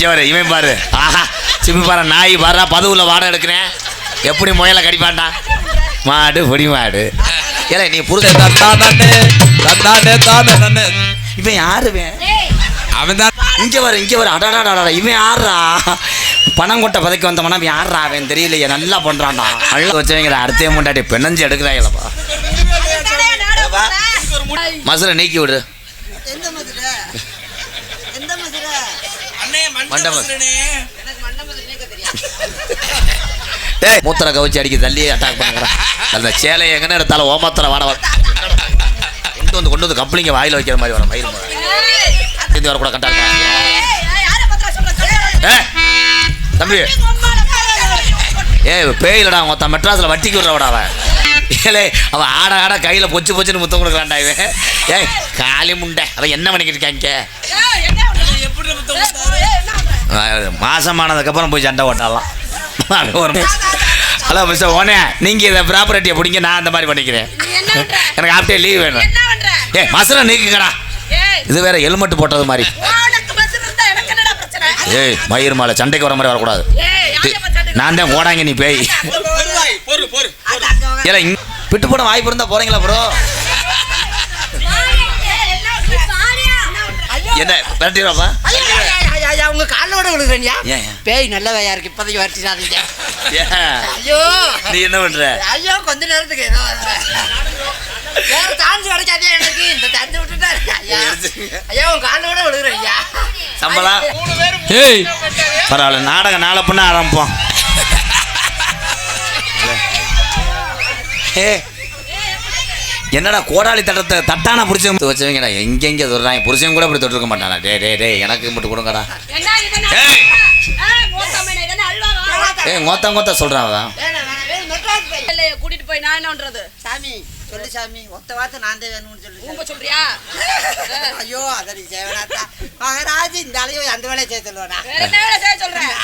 இங்க வர இவன் பாரு. ஆஹா சிப்பி பாரு நாய் பாரு பதுவுல வாடகை எடுக்கிறேன். எப்படி முயலை கடிப்பான்டா? மாடு பொடி மாடு. ஏல நீ புருஷன் தந்தானே தந்தானே தானே இவன் யாரு இவன்? அவன் தான். இங்க வர இங்க வர அடாடாடா இவன் யாரா பணம் கொட்ட பதைக்க வந்தவனா இவன் யாரா அவன் தெரியலையே நல்லா பண்றான்டா அழுக வச்சவங்கிற அடுத்த முண்டாட்டி பெண்ணஞ்சு எடுக்கிறாங்களப்பா மசுரை நீக்கி விடு எந்த மதுரை எந்த மதுரை மண்டபம். டேய் மூத்தரை கவிச்சு அடிக்க தள்ளி அட்டாக் பண்ணுறான் அந்த சேலையை எங்கன்னு எடுத்தாலும் ஓமத்தில் வாட கொண்டு வந்து கொண்டு வந்து கப்ளிங்க வாயில வைக்கிற மாதிரி வர மயில் இது வர கூட கட்டாங்க ஏ தம்பி. ஏ பேயிலடா மொத்தம் மெட்ராஸில் வட்டிக்கு விடுறவடா அவன். ஏலே அவன் ஆட ஆட கையில் பொச்சு பொச்சுன்னு முத்தம் கொடுக்குறான்டா இவன். ஏய் காலி முண்டை. அவன் என்ன பண்ணிக்கிட்டு இருக்காங்க மாசமானதுக்கப்புறம் போய் சண்டை ஓட்டாலாம் ஒரு ஹலோ மிஸ்டர் ஓனே நீங்கள் இதை ப்ராப்பர்ட்டியை பிடிங்க நான் அந்த மாதிரி பண்ணிக்கிறேன். எனக்கு ஆஃப்டே லீவ் வேணும். ஏ மசரம் நீக்குங்கடா. இது வேற ஹெல்மெட் போட்டது மாதிரி. ஏய் மயிர் மாலை சண்டைக்கு வர மாதிரி வரக்கூடாது. நான் தான் ஓடாங்க நீ பேய். ஏல இங்க- விட்டு போட வாய்ப்பு இருந்தா போறீங்களா ப்ரோ என்ன விரட்டிடுவாப்பா? உங்க காலோட விழுகிறேன்யா? பேய் நல்ல வேயா இருக்கு இப்போதைக்கு வரட்டிடாதீங்க ஏன்? ஐயோ. நீ என்ன பண்ற? ஐயோ கொஞ்ச நேரத்துக்கு ஏதோ வேற சான்ஸ் கிடைக்காதே எனக்கு. இந்த சான்ஸ் விட்டுட்டாரு. ஐயா. ஐயா உங்க காலோட விழுகிறேன் ஐயா. சம்பளம் ஏய். பரவாயில்ல நாடகம் நாளை பண்ண ஆரம்பிப்போம். ஏ என்னடா கோடாளி தட்டத்தை தட்டான புரிச்சம் வச்சவங்கடா எங்கெங்க தொடுறாங்க? புருஷன் கூட இப்படி தொட்டிருக்க மாட்டானா? டே டே டே எனக்கு மட்டும் கொடுங்கடா. ஏய்! ஏய் ngோத்த ngோத்த சொல்றான் பேய். கூட்டிட்டு போய் நான் என்ன பண்றது சாமி சொல்லு சாமி ஒத்த வார்த்தை நான் தான் வேணும்னு சொல்லு உங்க சொல்றியா? ஐயோ அதை நீ சேவனாத்தா. மகராஜ் இந்த அலையும் அந்த வேலையை செய்ய என்ன வேலை செய்ய சொல்றேன்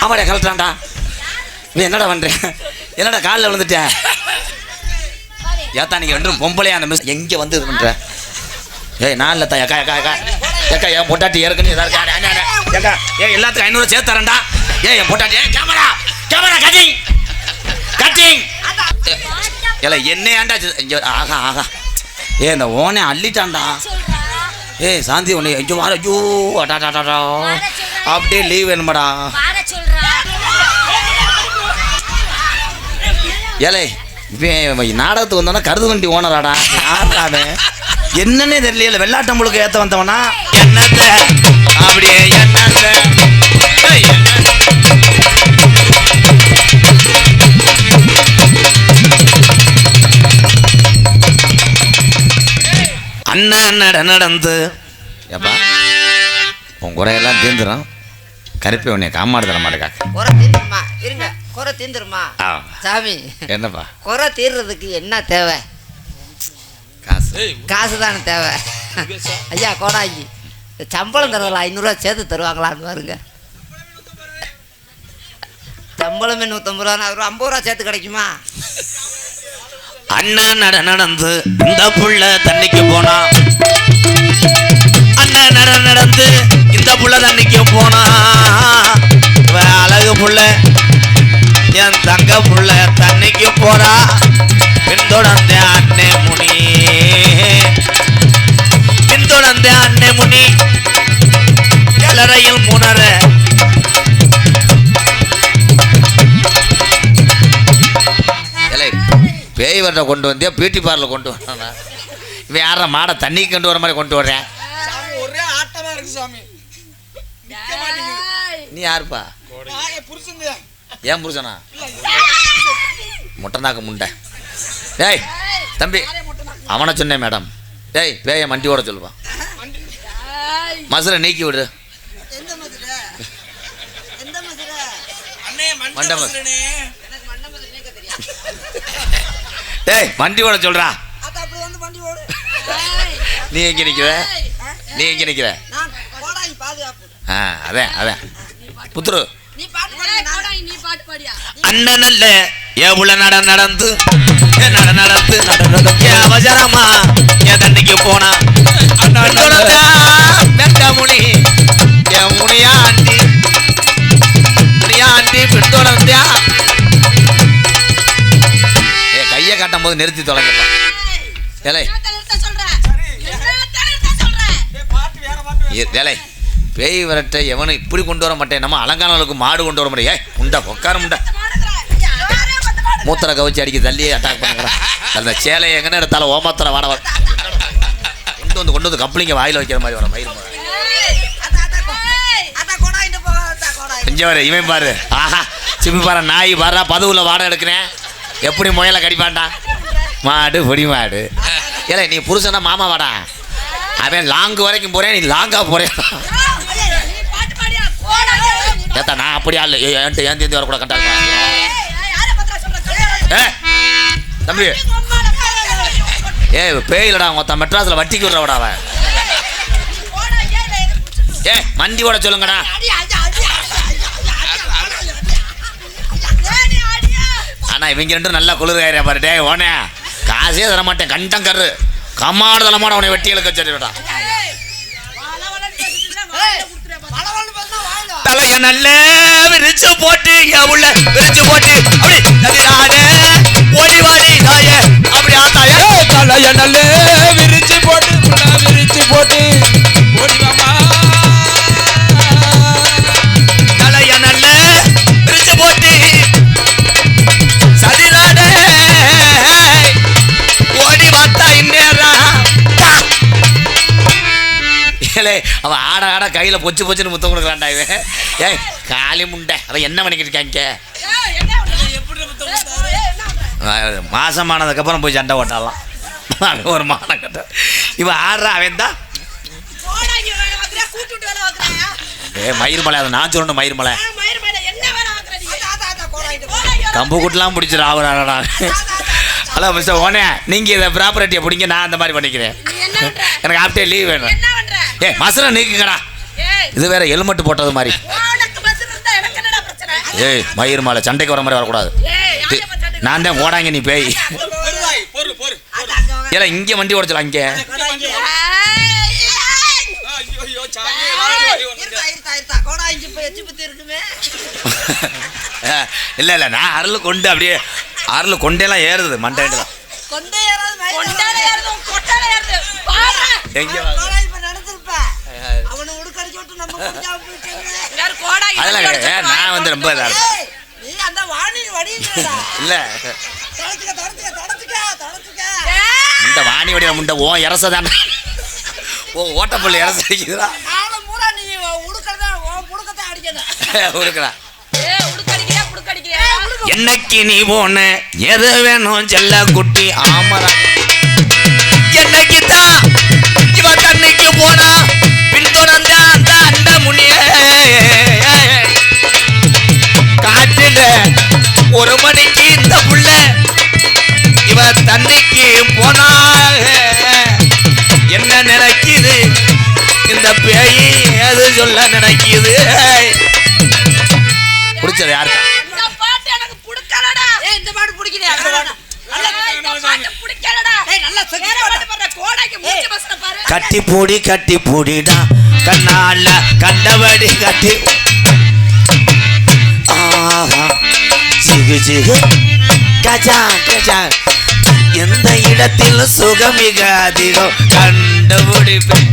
ஆமாடா கலட்டான்டா நீ என்னடா பண்ற? என்னடா காலில் விழுந்துட்டேன்? ஏத்தா நீங்க ரெண்டும் பொம்பளையா அந்த மிஸ் எங்க வந்து இது பண்ற? ஏய் நான் இல்ல ஏக்கா ஏக்கா ஏக்கா. ஏக்கா என் பொட்டாட்டி ஏற்கனவே அட, அட. ஏக்கா ஏய் எல்லாத்துக்கும் ஐநூறு சேர்த்து தரேன்டா. ஏய் என் பொட்டாட்டி ஏய் கேமரா கேமரா கட்டிங் கட்டிங் ஏல என்ன இங்க ஆகா ஆகா. ஏய் இந்த ஓனே அள்ளிட்டான்டா. ஏய் சாந்தி உன்னை ஐயோ வார? ஐயோ அடாடாடா அப்படியே லீவ் வேணுமாடா. ஏலே நாடகத்துக்கு வந்தவனா கருது வண்டி ஓனராடா. அவன் என்னன்னே தெரியல முழுக்க ஏத்த வந்தவனா? என்னத்த? அப்படியே என்னத்த? அண்ணன் நடந்து. ஏப்பா உன் குறையெல்லாம் தீர்ந்துடும் கருப்பி உன்னை காமாடு தர மாட்டேக்கா இருங்க. குறை தீர்ந்துருமா? ஆ. சாமி. என்னப்பா? குறை தீர்றதுக்கு என்ன தேவை? காசு. காசு தானே தேவை. ஐயா கோடாங்கி. சம்பளம் தருவாங்களா ஐநூறுரூவா சேர்த்து தருவாங்களான்னு பாருங்க. சம்பளமே நூற்றம்பது ரூபா ஒரு ஐம்பது ரூபா சேர்த்து கிடைக்குமா? அண்ணன் நட நடந்து இந்த புள்ள தண்ணிக்கு போனா. அண்ணன் நட நடந்து இந்த புள்ள தண்ணிக்கு போனா. அழகு புள்ள. என் தங்க புள்ள தண்ணிக்கு போறா பின்தொடர்ந்த அண்ணே முனி. பின்தொடர்ந்த அண்ணே முனி. கிளறையில் முனர பேய் வரட்ட கொண்டு வந்தியா? பியூட்டி பார்லர் கொண்டு வரானா இவன் யாரா மாடை தண்ணி கொண்டு வர மாதிரி கொண்டு வர்றேன் சாமி ஒரே ஆட்டமா இருக்கு சாமி. நீ யாருப்பா? ஏன் புருஷனா? முட்டைனாக்க முண்டை. டேய் தம்பி அவனை சொன்னேன் மேடம். டேய் பேய மண்டி ஓட சொல்லுவான் மசுரை நீக்கி விடு. எந்த மதுரை எந்த மதுரை அண்ணே மண்டபம். டேய் வண்டி ஓட சொல்றா. அது நீ எங்க நிக்கிற? நீ எங்க நிக்கிற? நான் கோடாங்கி பாதுகாப்பு. ஆ அதான் அதான் புத்துரு. அண்ணன் அல்ல. எவ்வளவு நட நடந்து நட நடந்து அவசரமா என் தண்ணிக்கு போனா. பெண்டமுனி என் முனியாண்டி முனியாண்டி பின்தொடர்ந்தியா. ஏ கையை காட்டும் நிறுத்தி தொலைங்கப்பா. பேய் விரட்ட எவனை இப்படி கொண்டு வர மாட்டேன். நம்ம அலங்கானலுக்கு மாடு கொண்டு வர முடியே உண்டா உட்கார முண்டா. மூத்தரை கவிச்சு அடிக்க தள்ளியே அட்டாக் பண்ணுறான் அந்த சேலையை எங்கன்னு எடுத்தாலும் ஓமத்தரை வாட வர கொண்டு வந்து கொண்டு வந்து கம்பளிங்க வாயில் வைக்கிற மாதிரி வர மயிர் மழை. கொஞ்சம் வர இவன் பாரு ஆஹா சிம்மி பாரு நாய் பாரு பதுவில் வாடகை எடுக்கிறேன் எப்படி முயலை கடிப்பாண்டா மாடு பொடி மாடு ஏலே நீ புருஷனா மாமா வாடா அவன் லாங்கு வரைக்கும் போறேன் நீ லாங்காக போறேன் ஏத்தா நான் அப்படியா இல்லை என்கிட்ட ஏன் தேந்தி வரக்கூட கண்டா தம்பி. ஏ பேயிலடா மொத்த மெட்ராஸில் வட்டிக்கு விடுறவடா அவன். ஏ மண்டி ஓட சொல்லுங்கடா. அண்ணா இவங்க ரெண்டும் நல்லா குளிர்காயிரா பாரு. டே ஓனே. காசே தரமாட்டேன் கண்டம் கரு. கம்மாடு தரமாட உன்னை வெட்டி இழுக்க சொல்லிவிடா தலைய நல்ல விரிச்சு போட்டு என் உள்ள விரிச்சு போட்டு அப்படி நதிரானே ஓடி வாடி நாயே அப்படி ஆத்தாய. தலைய நல்ல விரிச்சு போட்டு விரிச்சு போட்டு. ஓடிவா அவன் ஆட ஆட கையில் பொச்சு பொச்சுன்னு முத்தம் கொடுக்குறான்டா இவன். ஏய் காளி முண்டை. அவன் என்ன பண்ணிக்கிட்டு இருக்காங்க ஏய், மாசமானதுக்கப்புறம் போய் சண்டை ஓட்டாலாம் அவன் ஒரு மானம் கட்ட இவன் ஆடுறா அவன் தான் ஏ மயிர் மலை அதை நான் சொல்லணும் மயிர் மலை. ஏன் மயிர் மேல என்ன வேலை கம்பு ஆகுறாடா ஹலோ மிஸ்டர் ஓனே நீங்கள் இதை ப்ராப்பர்ட்டியை பிடிங்க நான் அந்த மாதிரி பண்ணிக்கிறேன். எனக்கு ஆஃப்டே லீவ் வேணும். ஏ மசரம் நீக்குங்கடா. இது வேற ஹெல்மெட் போட்டது மாதிரி. உனக்கு பஸ் இருந்தா எனக்கு என்னடா பிரச்சனை? ஏய் மயிர் மலை சண்டைக்கு வர மாதிரி வரக்கூடாது? நான் தான் ஓடாங்க நீ பேய். ஏல இங்கே வண்டி ஓடிச்சலாம் இங்கே. இல்லை இல்லை நான் அருள் கொண்டு அப்படியே அருள் கொண்டேலாம் ஏறுது மண்டேண்டு கொண்டே அதெல்லாம் கிடையாது. நான் வந்து ரொம்ப இதாக. இல்லை. முண்டை வாணி வடிவ முண்டை ஓ இறச தானே ஓ ஓட்டப்பள்ளி இறச அடிக்குதுடா. புடுக்கடிக்கிறியா? என்னைக்கு நீ போன எது வேணும் செல்ல குட்டி ஆமரா. என்னைக்கு தான் இவ தண்ணிக்கு போனா காட்டுல ஒரு மணிக்கு இந்த புள்ள இவ தண்ணிக்கு போனா என்ன நினைக்குது இந்த பேய் எது சொல்ல நினைக்குது பிடிச்சது யாருக்கா இந்த பாட்டு எனக்கு புடிக்கலடா. ஏய், இந்த பாட்டு பிடிக்கலையா? அந்த பாட்டு. ஏய், இந்த பாட்டு புடிக்கலடா. ஏய், நல்லா செஞ்சு வேற பாடு. பாட்டு பாடுற, கோடாக்கு மூஞ்சி பசங்க பாரு. கட்டி பூடி கட்டி பூடிடா கண்ணால கண்டபடி கட்டி. ஆஹா சிகு சிகு. கஜா கஜா. எந்த இடத்தில் சுகமிக அதிகம்? கண்டுபிடிப்பேன்.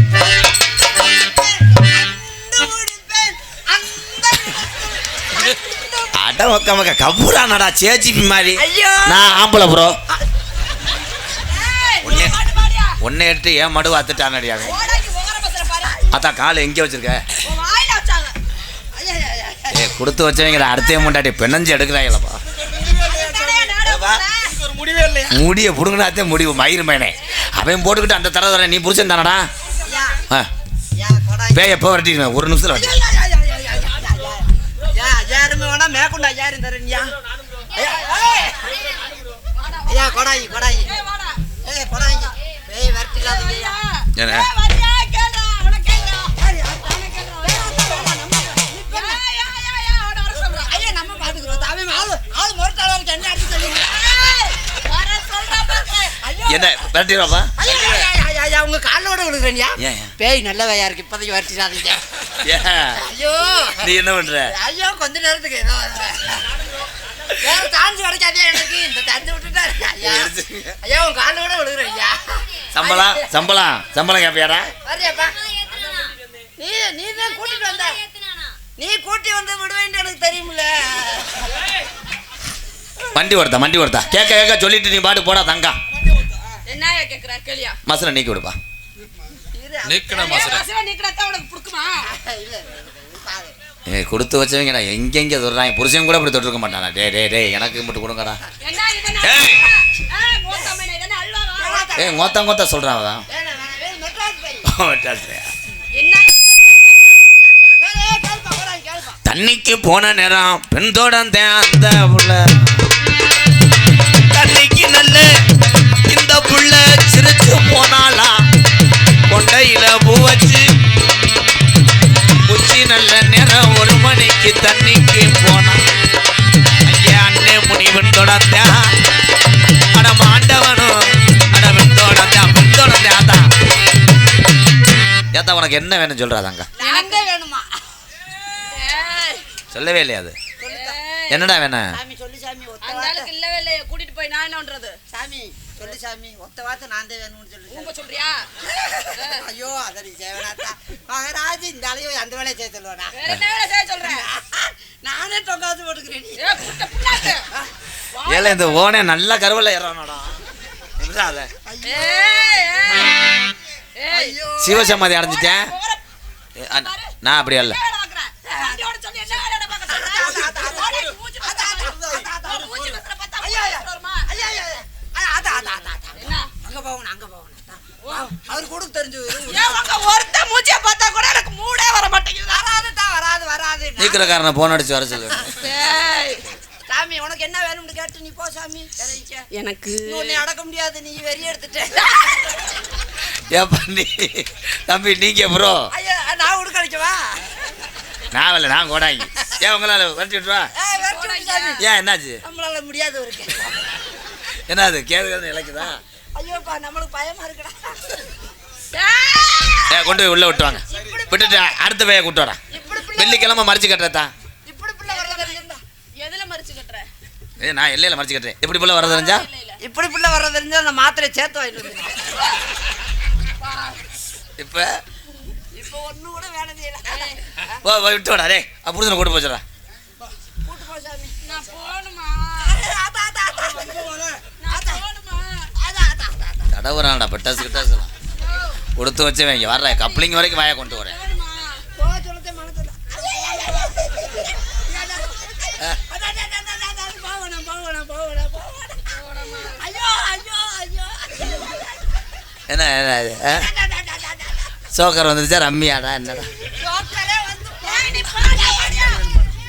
அட ஒக்க மக்க கபூரானடா சேச்சி மாதிரி. நான் ஆம்பளை ப்ரோ. பாடியா? ஒன்னே எடுத்து ஏன் மடு அத்துட்டானடி அதான் காலை எங்கே வச்சிருக்க. ஏ கொடுத்து வச்சவங்க அடுத்தே முண்டாட்டி பெண்ணஞ்சு எடுக்கிறாங்களப்பா முடிய புடுங்கினாத்தே முடிவு மயிர் மேனே அவன் போட்டுக்கிட்டு அந்த தர தர நீ புருஷன் தானடா. பேய் எப்போ வரட்டிங்க ஒரு நிமிஷத்தில் வரட்டி யாருமே வேணா மேற்கொண்டு ஐயாயிரம் தரேன்யா. ஐயா, ஏய். ஐயா, கொடாய், கொடாய். ஏய், வாடா. ஏய், கொடாய். என்ன வரட்டிடுவாப்பா ஐயா, உங்க காலோட விழுகிறேன்யா? பேய் நல்லவையா இருக்கு இப்போதைக்கு வரட்டிடாதீங்க. ஐயோ. நீ என்ன பண்ற? ஐயோ கொஞ்ச நேரத்துக்கு ஏதோ வேற சான்ஸ் கிடைக்காதே எனக்கு இந்த தந்து விட்டுட்டாரு ஐயா. ஐயா உன் காலில் கூட விழுகிறேன் ஐயா. சம்பளம் சம்பளம் சம்பளம் கேட்பியாடா வரியாப்பா நீ நீ தான் கூட்டிட்டு வந்த. நீ கூட்டி வந்து விடுவேன்ட்டு எனக்கு தெரியுமில்ல வண்டி ஓடுத்தா வண்டி ஓடுத்தா கேட்க கேட்க சொல்லிட்டு நீ பாட்டு போடா தங்கா என்னயா கேக்குற? கேளியா? மசனை நீக்கி விடுப்பா. இரு. நிக்கண மாசம் மசரா நீக்கடா உனக்கு பிடிக்குமா? இல்ல பாரு ஏ கொடுத்து வச்சவங்கடா எங்கெங்க தொடுறாங்க? புருஷன் கூட அப்படி தொட்டிருக்க மாட்டானா. டே டே டே எனக்கு மட்டும் கொடுங்கடா. என்ன ஏ ngota ngota சொல்றான். என்ன? கேள்ப்பா தண்ணிக்கு போன நேரம் பெண் தொடர்ந்தேன் அந்த புள்ள கொண்டையில பூ வச்சு உச்சி நல்ல நேரம் ஒரு மணிக்கு தண்ணிக்கு போனா. ஐயா அண்ணே முனிவன் தொடர்ந்தேன் அட மாண்டவனும் அட பெண் தொடர்ந்தேன் ஏத்தா உனக்கு என்ன வேணும்? சொல்றாதாங்க சொல்லவே இல்லையா அது? என்னடா வேணும் கூட்டிட்டு போய் நான் என்ன பண்றது? சாமி சொல்லு சாமி ஒத்த வார்த்தை நான் தான் வேணும்னு சொல்லு சாமி. சொல்றியா ஐயோ அதடி சேவனாத்தா மகராஜ் இந்த அலையோ அந்த வேலையை செய்ய சொல்லுவானா வேற என்ன வேலை செய்ய சொல்றேன் நானே தொங்காது போட்டுக்கிறேன் ஏல இந்த ஓனே நல்ல கருவல ஏறானடா ஐயோ சிவசமாதி அடைஞ்சிட்டேன் நான் அப்படி அல்ல அதான், அதான், அதான், அதான். என்ன? அங்க போகணும் அங்க போகணும். அவர் கூட தெரிஞ்சு ஒருத்த மூஞ்சிய பார்த்தா கூட எனக்கு மூடே வர மாட்டேங்குது. வராதுதான் வராது வராது. நான் நீக்கிறக்காரனை போன் அடிச்சு வர சொல்லு. ஏய். சாமி உனக்கு என்ன வேணும்னு கேட்டு நீ போ சாமி. எனக்கு உன்னை அடக்க முடியாது நீ வெறி எடுத்துட்ட. ஏப்பா நீ தம்பி நீங்க ப்ரோ ஐயா நான் உடுக்க அடிக்கவா? நான் வரல நான் கோடாங்கி. ஏன் உங்களால வரட்டி விட்டுவா ஏய், வெறுத்து விடு சாமி. ஏன் என்னாச்சு? நம்மளால முடியாது இருக்கு என்னது கேது இலக்குதா ஐயோப்பா நம்மளுக்கு பயமா இருக்குடா. ஏ கொண்டு போய் உள்ள விட்டுவாங்க விட்டுட்டு அடுத்த பைய கூட்டு வரேன் இப்படி பிள்ளை வெள்ளிக்கிழமை மறைச்சு கட்டுறதா? இப்படி பிள்ளை ஏ நான் எல்லையில மறைச்சு கட்டுறேன். எப்படி போல வர தெரிஞ்சா? இப்படி பிள்ளை வர்றது இருந்தா அந்த மாத்திரை சேர்த்து வாங்கிட்டு இப்போ? இப்போ ஒண்ணு கூட வேலை செய்யல. போ போய் விட்டு வாடா. டே புரிஞ்சனை கூட்டு போச்சுடா. கூட்டு போ சாமி. நான் போணுமா ஆத்தா, ஆத்தா, ஆத்தா. நான் போணுமா ஆத்தா, ஆத்தா, ஆத்தா, ஆத்தா. தடவுறான்டா பெட்டாசு கிட்டாசுலாம் கொடுத்து வச்சவன் இங்கே வர்ற கப்ளிங் வரைக்கும் வாயை கொண்டு வரேன். என்ன. சோக்கர் வந்துருச்சா ரம்மியாடா என்னடா.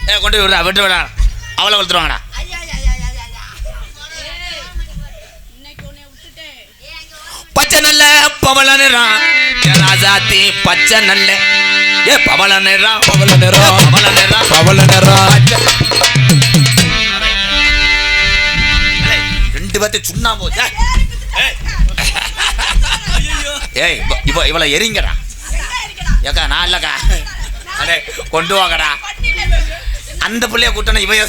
ஏ கொண்டு விடுறா விட்டு விடா அவளை வளர்த்துருவாங்கடா ராஜாத்தி பச்சை நல்ல. ஏ பவள நிறம் பவள நிறம். பவள நிறம் பவள நிறம். பச்சை. ஏய், ரெண்டு இவ- இவ இவளை எரிங்கடா. ஏக்கா நான் இல்லக்கா. அடே கொண்டு வாங்கடா. அந்த பிள்ளைய கூட்டணும் இவ.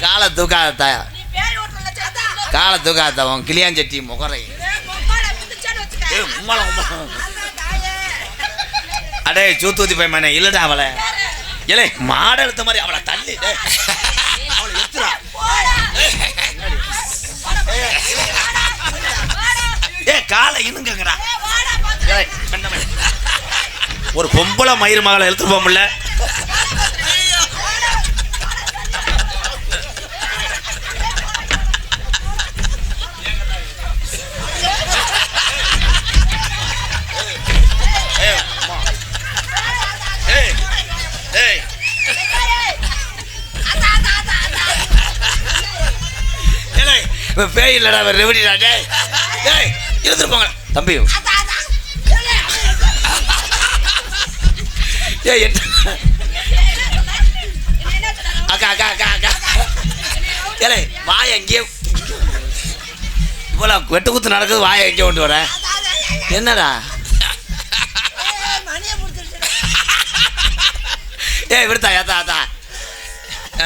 காலை தூக்காத நீ பேய் ஓட்டுறல சேத்தா காலை தூக்காத உன் கிளியாஞ்சட்டி முகரை. அடே சூத்தூத்தி போய் மண்ணே இல்லடா அவளை. ஏலே மாட எடுத்த மாதிரி அவளை தள்ளி. அவளை எடுத்துடா ஏ காலை மணி. ஒரு பொம்பளை மயிர் மகளை எடுத்து போக முடியல. பேய் இல்லடா அவர் ரெவடிடா டேய் டேய் இழுத்துட்டு தம்பி. ஏய் என்ன? அக்கா அக்கா அக்கா அக்கா. ஏலே வாய எங்கேயே இவ்வளோ வெட்டு குத்து நடக்குது வாயை எங்கேயே கொண்டு வர. என்னடா? ஏய், மணியை ஏதா ஏய் விடுத்தா ஏத்தா ஆத்தா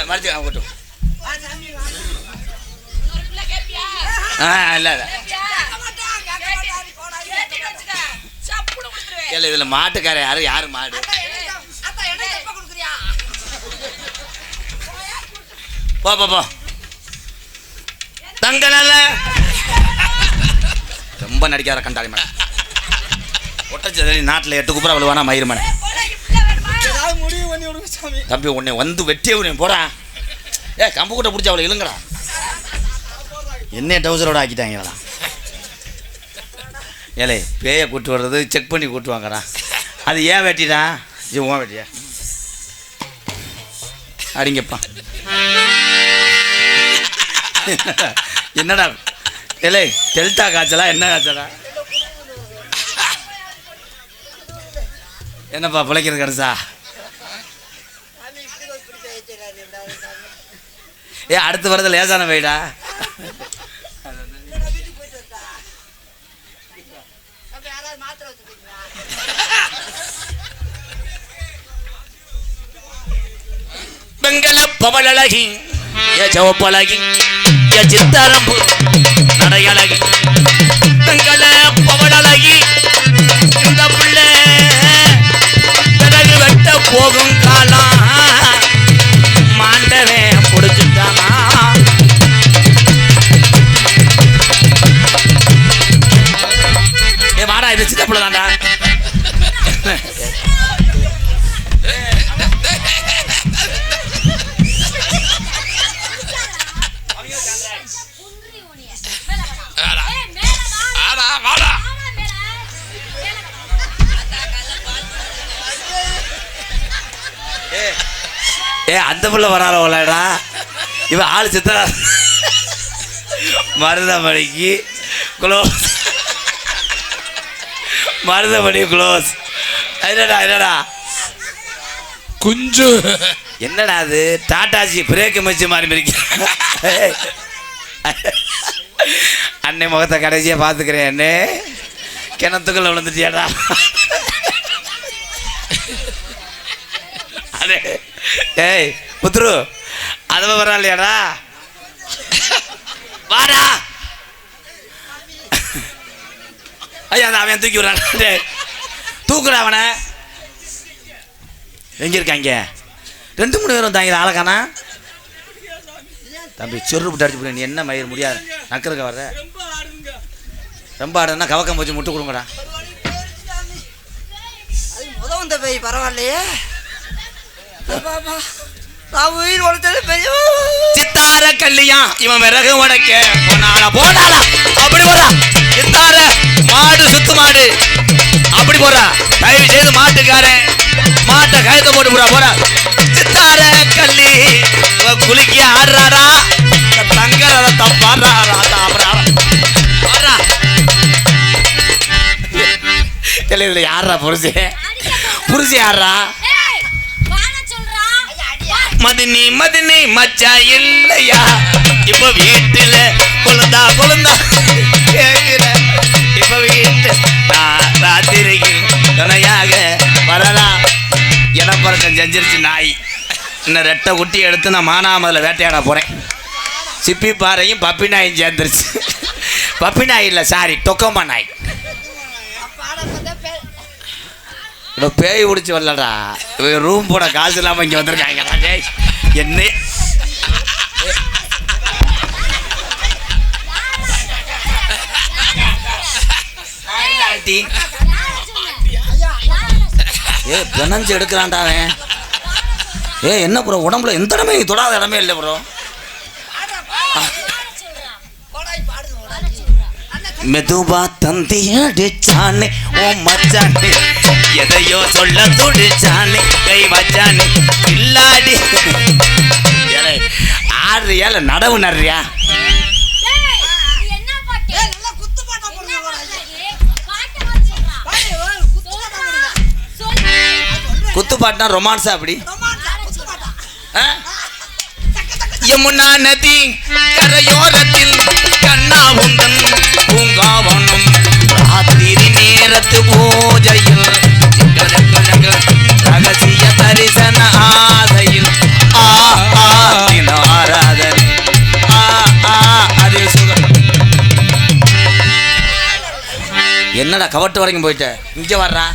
மறைச்சு கூட்டும் ஆ இல்லை இதில் மாட்டுக்கார யாரு? யாரு மாடு? போ போ போ. தங்கலால ரொம்ப நடிக்காத கண்டாளி மேடம். ஒட்டச்சதலி நாட்டில் எட்டு குப்புற விழுவானா மயிர் மனை பிள்ளைக்கு பிள்ளை வேணுமா? ஏதாவது முடிவு பண்ணி விடுங்க சாமி. தம்பி உன்னை வந்து வெட்டியே போடா. ஏ கம்பு கூட்ட பிடிச்ச அவளை இழுங்கடா. என்ன டவுசரோட ஆக்கிட்டாங்களா ஏலே பேயை கூட்டு வர்றது செக் பண்ணி கூட்டு வாங்கடா. அது ஏன் வெட்டிடா? இது உன் வெட்டியா? அடிங்கப்பா. என்னடா? ஏலே டெல்டா காய்ச்சலா? என்ன காய்ச்சலா? என்னப்பா பிழைக்கிறது கடைசா? ஏ அடுத்து வரது லேசான வைடா பெங்கல ஏ சவப்பழகி ஏ சித்தரம்பு நடையழகி. பெங்கல பவளழகி இந்த பிள்ளை பிறகு வெட்ட போகும். ஏ அந்த பிள்ளை வராளடா இவன் ஆள் சித்தரா. மருதமணிக்கு க்ளோஸ் மருதமணி க்ளோஸ் என்னடா என்னடா? குஞ்சு. என்னடா அது? டாட்டாஜி பிரேக் மச்சு மாதிரி இருக்கு அன்னை முகத்தை கடைசியாக பார்த்துக்கிறேன் அண்ணே. கிணத்துக்குள்ள விழுந்துட்டியாடா. அதே ஏய் புத்ரு அது வராலையாடா வாடா. ஐயா அதை அவன் தூக்கி விடுறான். தூக்குடா அவனை. எங்க இருக்காங்க ரெண்டு மூணு பேரும் தாங்க ஆளக்கானா தம்பி சொரு விட்டு அடிச்சு போடு. நீ என்ன மயிர் முடியாது. நக்கருக்க வர்ற. ரொம்ப ஆடுனா கவக்கம் போச்சு முட்டு கொடுங்கடா. அது வந்த பேய் பரவாயில்லையே. நான் உயிர் உழைச்சது பெரிய சித்தார கல்லியா இவன் விறகு உடைக்க போனாடா போனாடா அப்படி போறா சித்தார மாடு சுத்து மாடு. அப்படி போறா தயவு செய்து மாட்டுக்காரன் மாட்டை கயத்தை போட்டு போறா போறா சித்தார கல்லி குலுக்கி ஆடுறாரா இந்த தங்க ரதத்தை பாடுறா. யாரா புருஷே? புருஷன் யாரா மதினி மதினி மச்சா இல்லையா? இப்ப வீட்டுல குழந்தா குழந்தா கேட்கிற இப்ப வீட்டு ராத்திரியில் ராத்திரிக்கு துணையாக வரலாம். இனப்பறக்கம் செஞ்சிருச்சு நாய். இன்னும் ரெட்டை குட்டி எடுத்து நான் மானாமதில் வேட்டையாட போறேன். சிப்பி பாறையும் பப்பி நாயும் சேர்ந்துருச்சு. பப்பி நாய் இல்லை சாரி டொக்கமா நாய் பாட பார்த்தா பே இவ்வளோ பேய் பிடிச்சி வரலடா. ரூம் போட காசு இல்லாமல் இங்கே வந்திருக்காங்க. என்ன? ஏ பிணஞ்சு எடுக்கிறான்டா அவன். ஏ என்ன ப்ரோ உடம்புல எந்த இடமே தொடாத இடமே இல்லை ப்ரோ மெதுவா தந்தி அடிச்சானே ஓ மச்சானே. எதையோ சொல்ல துடிச்சானே கை வச்சானே இல்லாடி ஆடுறியால நடவு நடுறியா? குத்து பாட்டா பாட்டுனா ரொமான்ஸா அப்படி? யமுனா நதி கரையோரத்தில் கண்ணா உந்தன் பூங்காவனம் ராத்திரி நேரத்து பூஜையில் தரிசன ஆசையில் ஆ ஆதின ஆராதனை. ஆ ஆ அது சுகம். என்னடா கவட்டு வரைக்கும் போயிட்ட? இங்கே வர்றா.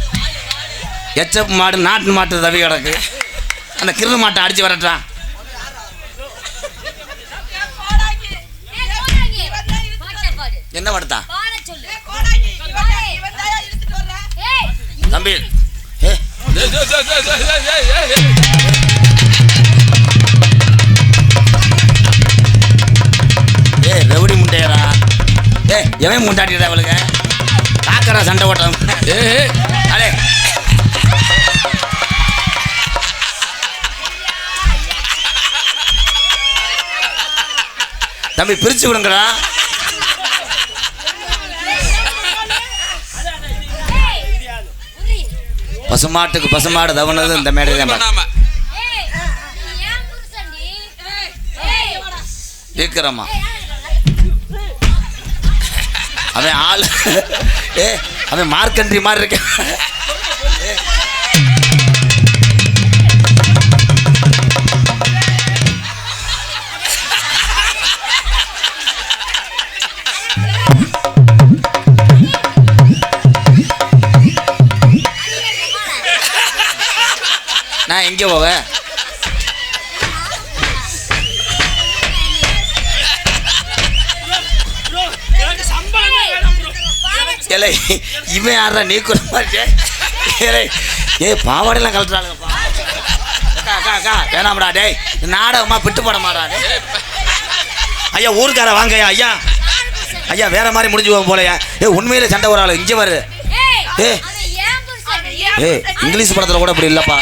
எச்சப் மாடு நாட்டு மாட்டு தவி கிடக்கு. அந்த கிரு மாட்டை அடித்து வரட்டான் என்ன படுத்தா? தம்பி ஏ டேய், டேய், டேய், டேய், டேய், டேய், டேய், டேய். ஏ ரெவடி முண்டையரா ஏ எவன் முண்டாட்டிடா அவளுக்கு காக்கடா சண்டை ஓட்டம் ஏய், ஏய். அடே தம்பி பிரிச்சு விடுங்கடா பசுமாட்டுக்கு பசுமாடு தவனது இந்த மேடை தான் பண்ணாம. இருக்கிறம்மா அவன் ஆள் ஏ அவன் மார்க்கன்றி மாதிரி இருக்க நான் எங்கே போவேன் ஏலே இவன் யாரா நீ கூட மாட்டே ஏலே ஏ பாவாடையெல்லாம் கலட்டுறாளுங்கப்பா அக்கா அக்கா அக்கா வேணாம்டா டேய் நாடகமா பிட்டு போட மாடா ஐயா ஊருக்கார வாங்க ஐயா ஐயா. வேற மாதிரி முடிஞ்சு போகும் போலயா ஏ உண்மையிலே சண்டை ஒரு ஆளு இங்கே வரு ஏய். ஏ இங்கிலீஷ் படத்துல கூட இப்படி இல்லப்பா.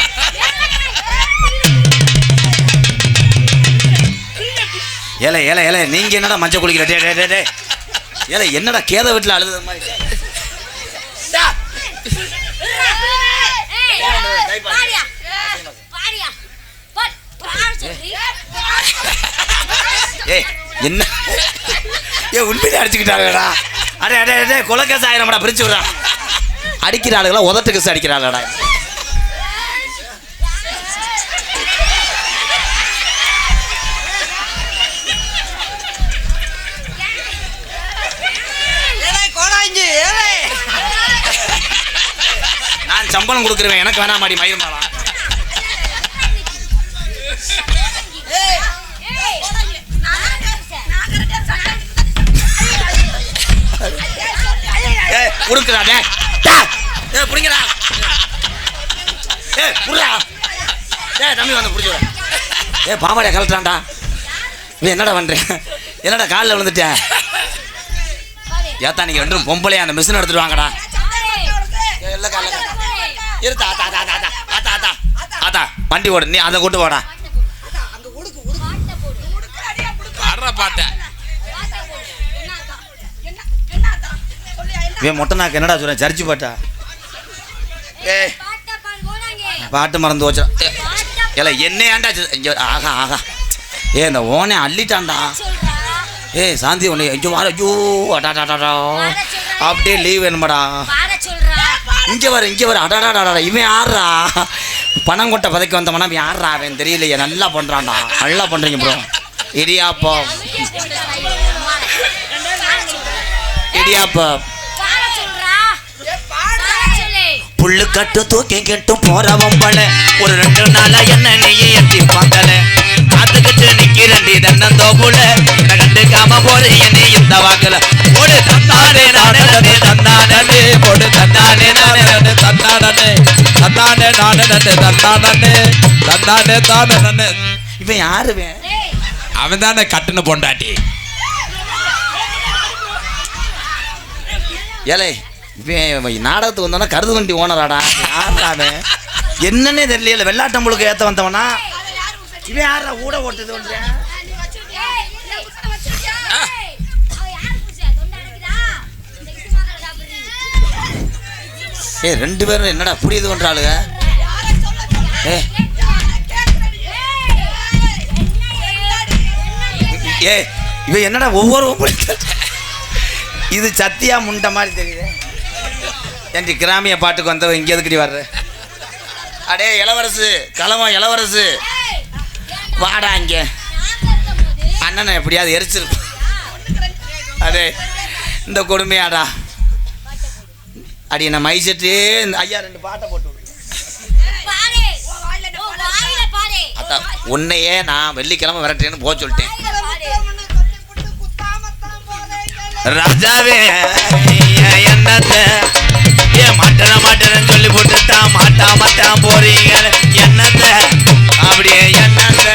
ஏலே ஏலே ஏலே நீங்க என்னடா மஞ்சள் குளிக்கிற? டே டே டே ஏலே என்னடா கேத வீட்டில் அழுது மாதிரி? ஏய் என்ன? ஏ உண்மையிலே அடிச்சுக்கிட்டாங்கடா. அடே அடே அடே கொலக்கேச ஆயிரம்டா பிரிச்சு விடுறா. அடிக்கிற ஆளுகளா உதட்டு கேஸ் அடிக்கிறாளடா சம்பளம் கொடுக்குறேன் எனக்கு வேணாம் மாடி மயிர் மாலா. ஏ புடிங்கடா. ஏ புடுறா. ஏ தம்பி வந்து புடிச்சு. ஏ பாவாடைய கலட்டுறான்டா நீ என்னடா பண்றேன் என்னடா காலில் விழுந்துட்டேன் ஏத்தா நீங்க ரெண்டும் பொம்பளையா அந்த மிஷின் எடுத்துட்டு வாங்கடா. ஏ, இல்ல கால இருத்தா ஆத்தா ஆத்தா ஆத்தா ஆத்தா ஆத்தா ஆத்தா வண்டி ஓடு நீ அதை கொண்டு போடா பாடுறா பாட்டை. இவன் மொட்டை நாக்கு என்னடா சொல்றேன் சர்ச்சு பாட்டா? ஏய். பாட்டு மறந்து வச்சா இல்ல என்ன இங்க ஆகா ஆகா. ஏ இந்த ஓனே அள்ளிட்டான்டா. ஏய் சாந்தி உன்னை ஐயோ வார ஐயோ அடாடாடா அப்படியே லீவ் வேணுமாடா. இங்கே வர இங்கே வர. அடாடாடாடா இவன் யாரா பணம் கொட்ட பதக்கி வந்தவனா யாரா அவன்? தெரியலையே நல்லா பண்ணுறான்டா நல்லா பண்ணுறீங்க ப்ரோ இடியாப்பா இடியாப்பா புல்லு கட்டு தூக்கி கெட்டும் போறவன் பல. ஒரு ரெண்டு நாளா என்ன நீயே எட்டி பார்க்கல. காத்துக்கிட்டு நிக்கிறண்டி தன்னந்தோப்புல என்ன கண்டுக்காம போறீங்க நீ இந்த வாக்கல. போடு தந்தானே நானே தன்னானே, போடு தன்னானே, நானே, நானே, தன்னானே, தன்னானே, நானே, நானே, தன்னானே, தானே, இவன் யாரு இவன்? அவன் தானே கட்டுன பொண்டாட்டி. ஏலே இவன் நாடகத்துக்கு வந்தோன்னா கருது வண்டி ஓனராடா யாரா என்னன்னே தெரியல வெள்ளாட்டம்பளுக்கு ஏத்த வந்தவனா? இவன் யாரா ஊட ஓட்டுது ஏய் ரெண்டு பேரும் என்னடா புரியுது பண்றாளுங்க ஏ ஏ இவன் என்னடா? ஒவ்வொரு ஒவ்வொரு இது சத்தியா முண்ட மாதிரி தெரியுது. ஏன்டி கிராமிய பாட்டுக்கு வந்தவன் இங்கே எதுக்கடி வர்ற? அடே இளவரசு கிளம்பம் இளவரசு. வாடா இங்கே. அண்ணனை எப்படியாவது எரிச்சிருப்பான் அதே இந்த கொடுமையாடா. அடி நான் மைசெட்டு ஐயா ரெண்டு பாட்டை போட்டு அதான் உன்னையே நான் வெள்ளிக்கிழமை விரட்டேன்னு போக சொல்லிட்டேன். ராஜாவே என்னத்தை? ஏன் மாட்டன மாட்டேன்னு சொல்லி போட்டுட்டான் மாட்டா மாட்டான் போறீங்க என்னத்தை? அப்படியே என்னத்தை?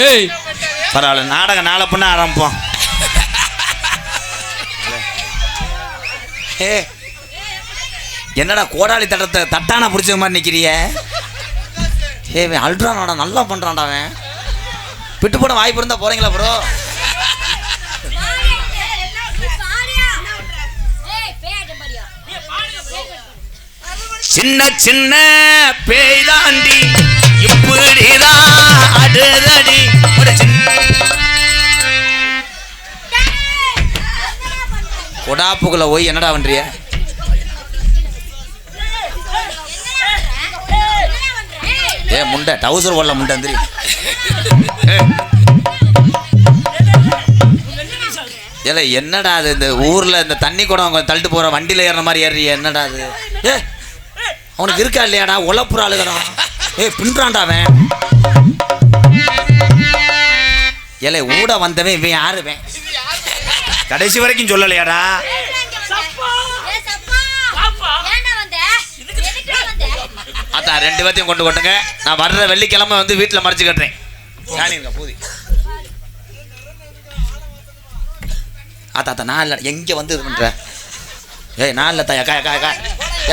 ஏய் பரவாயில்ல நாடகம் நாளை பண்ண ஆரம்பிப்போம். ஏ என்னடா கோடாளி தட்டத்தை தட்டான பிடிச்ச மாதிரி நிற்கிறிய ஏ அல்ட்ரானாடா நல்லா பண்ணுறான்டா அவன். விட்டு போட வாய்ப்பு இருந்தால் போகிறீங்களா ப்ரோ சின்ன சின்ன சின்ன பேய்தாண்டி இப்படிதான் அடுதடி கொடாப்புக்குள்ள போய் என்னடா பண்றிய? ஏ முண்டை டவுசர் போடல முண்டை எந்திரி. ஏல என்னடா அது? இந்த ஊர்ல இந்த தண்ணி குடம் அவங்க தள்ளிட்டு போற வண்டியில ஏறுற மாதிரி ஏறிய என்னடா அது? ஏ அவனுக்கு இருக்கா இல்லையாடா? உழப்புற ஆளுகடா. ஏ பின்றான்டா அவன். ஏலே ஊட வந்தவன் இவன் யாருவன் கடைசி வரைக்கும் சொல்லலையாடா? அதான் ரெண்டு பேர்த்தையும் கொண்டு கொட்டுங்க. நான் வர்ற வெள்ளிக்கிழமை வந்து வீட்டில் மறைச்சு கட்டுறேன். காணிங்க பூதி. அத்தா அத்தா நான் இல்லை எங்கே வந்து இது பண்ணுற ஏய் நான் இல்லை தாயா காயா காயா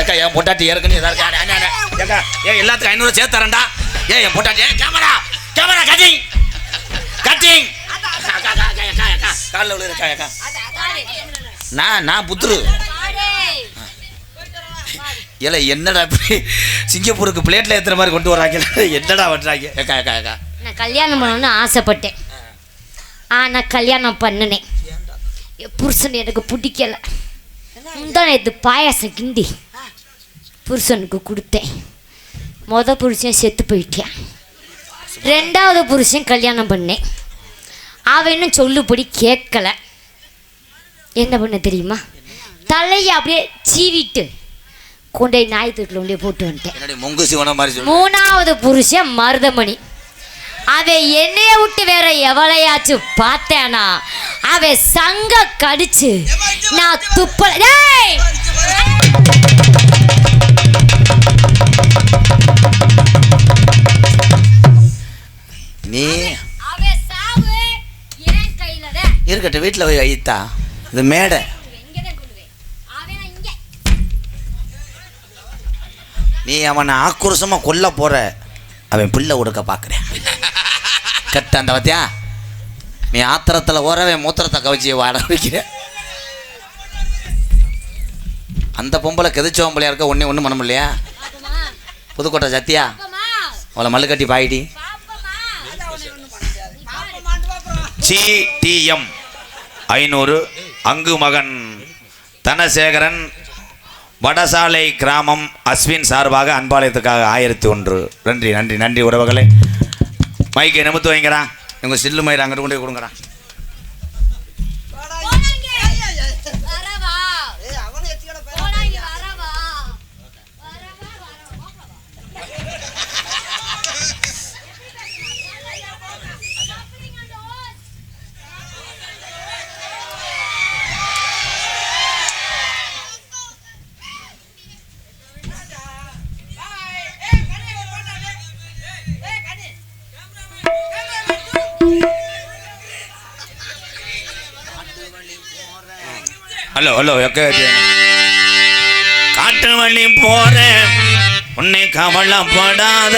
ஏக்கா. என் பொட்டாட்டி ஏற்கனவே இதாக இருக்கா. ஏக்கா ஏ எல்லாத்துக்கும் ஐநூறு சேர்த்து தரேன்டா. ஏ என் பொட்டாட்டி ஏ கேமரா கேமரா கட்டிங் கட்டிங் காலில் விழுது ஏக்கா. நான் நான் புத்துரு. ஏல என்னடா இப்படி சிங்கப்பூருக்கு பிளேட்ல ஏத்துற மாதிரி கொண்டு வராங்க. என்னடா பண்றாங்க? ஏக்கா ஏக்கா ஏக்கா. நான் கல்யாணம் பண்ணணும்னு ஆசைப்பட்டேன். ஆ நான் கல்யாணம் பண்ணினேன். என் புருஷன் எனக்கு பிடிக்கல. முந்தா நேற்று பாயாசம் கிண்டி. புருஷனுக்கு கொடுத்தேன். மொத புருஷன் செத்து போயிட்டான். ரெண்டாவது புருஷன் கல்யாணம் பண்ணேன். அவன் இன்னும் சொல்லுபடி கேட்கல. என்ன பண்ண தெரியுமா? தலையை அப்படியே சீவிட்டு கொண்டு போய் நாய் தொட்டில் கொண்டு போட்டு வந்துட்டேன். மூணாவது புருஷன் மருதமணி. அவன் என்னைய விட்டு வேற எவளையாச்சும் பார்த்தேனா? அவன் சங்க கடிச்சு நான் துப்பல நீ இருக்கட்டும் வீட்டில் போய் ஐத்தா இது மேடை. நீ அவனை ஆக்ரோஷமாக கொல்ல போற. அவன் பிள்ளை கொடுக்க பார்க்குறேன் கட்ட அந்த பத்தியா? நீ ஆத்திரத்தில் ஓரவே மூத்திரத்தை கவிச்சி வாட வைக்கிற. அந்த பொம்பளை கெதிச்ச பொம்பளையா இருக்க ஒன்றே ஒன்றும் பண்ண முடியலையா? புதுக்கோட்டை சத்தியா? அவளை மல்லு கட்டி பாயிடி. சிடிஎம் ஐநூறு. அங்கு மகன் தனசேகரன் வடசாலை கிராமம் அஸ்வின் சார்பாக அன்பாலயத்துக்காக ஆயிரத்தி ஒன்று. நன்றி நன்றி நன்றி உறவுகளே. மைக்கை நிமித்து வைங்கிறான் இவங்க சில்லு மயிர் அங்கிட்டு கொண்டு போய் ஹலோ ஹலோ எக்க காட்டு வழி போறேன். உன்னை கவலைப்படாத.